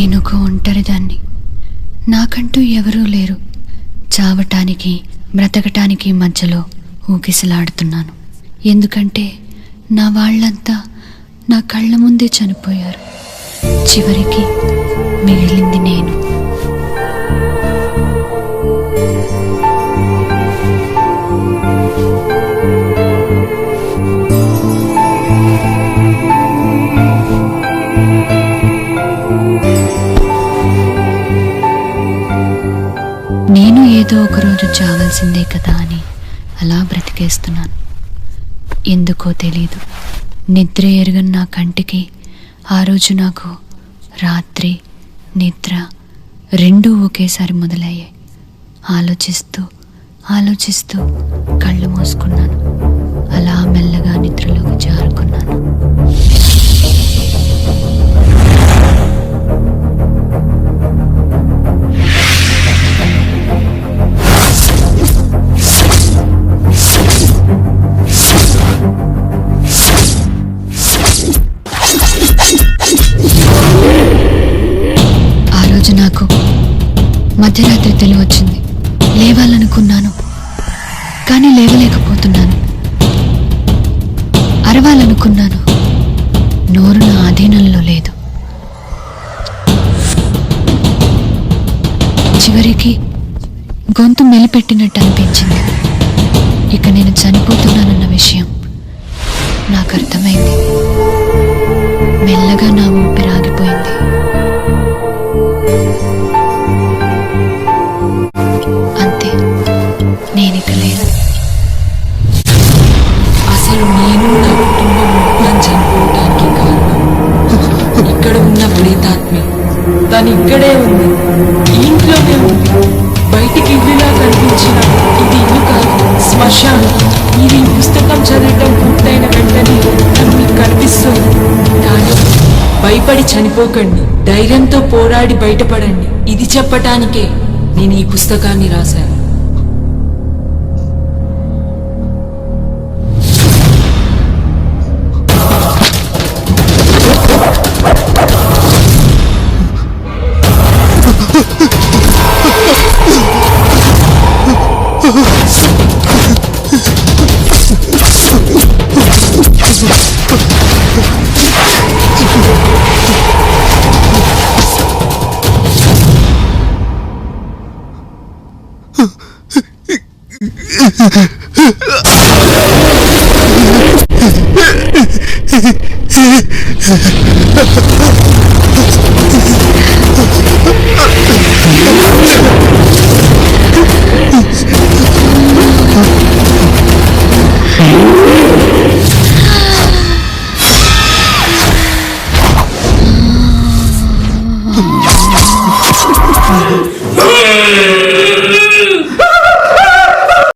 నేనొక ఒంటరిదాన్ని. నాకంటూ ఎవరూ లేరు. చావటానికి బ్రతకటానికి మధ్యలో ఊగిసలాడుతున్నాను. ఎందుకంటే నా వాళ్ళంతా నా కళ్ళ ముందే చనిపోయారు. చివరికి మిగిలింది నేను. నేను ఏదో ఒకరోజు చావాల్సిందే కదా అని అలా బ్రతికేస్తున్నాను. ఎందుకో తెలీదు. నిద్ర ఎరుగని నా కంటికి ఆ రోజు నాకు రాత్రి నిద్ర రెండూ ఒకేసారి మొదలయ్యాయి. ఆలోచిస్తూ ఆలోచిస్తూ కళ్ళు మూసుకున్నాను. నాకు మధ్యరాత్రి తెలివచ్చింది. లేవాలనుకున్నాను. కానీ లేవలేకపోతున్నాను. అరవాలనుకున్నాను. నోరు నా ఆధీనంలో లేదు. చివరికి గొంతు మెలిపెట్టినట్టు అనిపించింది. ఇక నేను చనిపోతున్నానన్న విషయం నాకు అర్థమైంది. మెల్లగా నా ఊపిరి ఆగిపోయింది. అంతే. నేనిక లేదు అసలు నేను నా కుటుంబం మొత్తం చనిపోవటానికి కారణం ఇక్కడ ఉన్న ప్రేతాత్మి. తను ఇక్కడే ఉంది. ఇంట్లోనే ఉంది. బయటికి ఇల్లులా కనిపించిన ఇది ఇల్లు కాదు శ్మశానం. ఇది పుస్తకం చదవటం పూర్తయిన వెంటనే తను మీకు కనిపిస్తుంది. కానీ భయపడి చనిపోకండి. ధైర్యంతో పోరాడి బయటపడండి. ఇది చెప్పటానికే నేను ఈ పుస్తకాన్ని రాశాను. ハハハハ。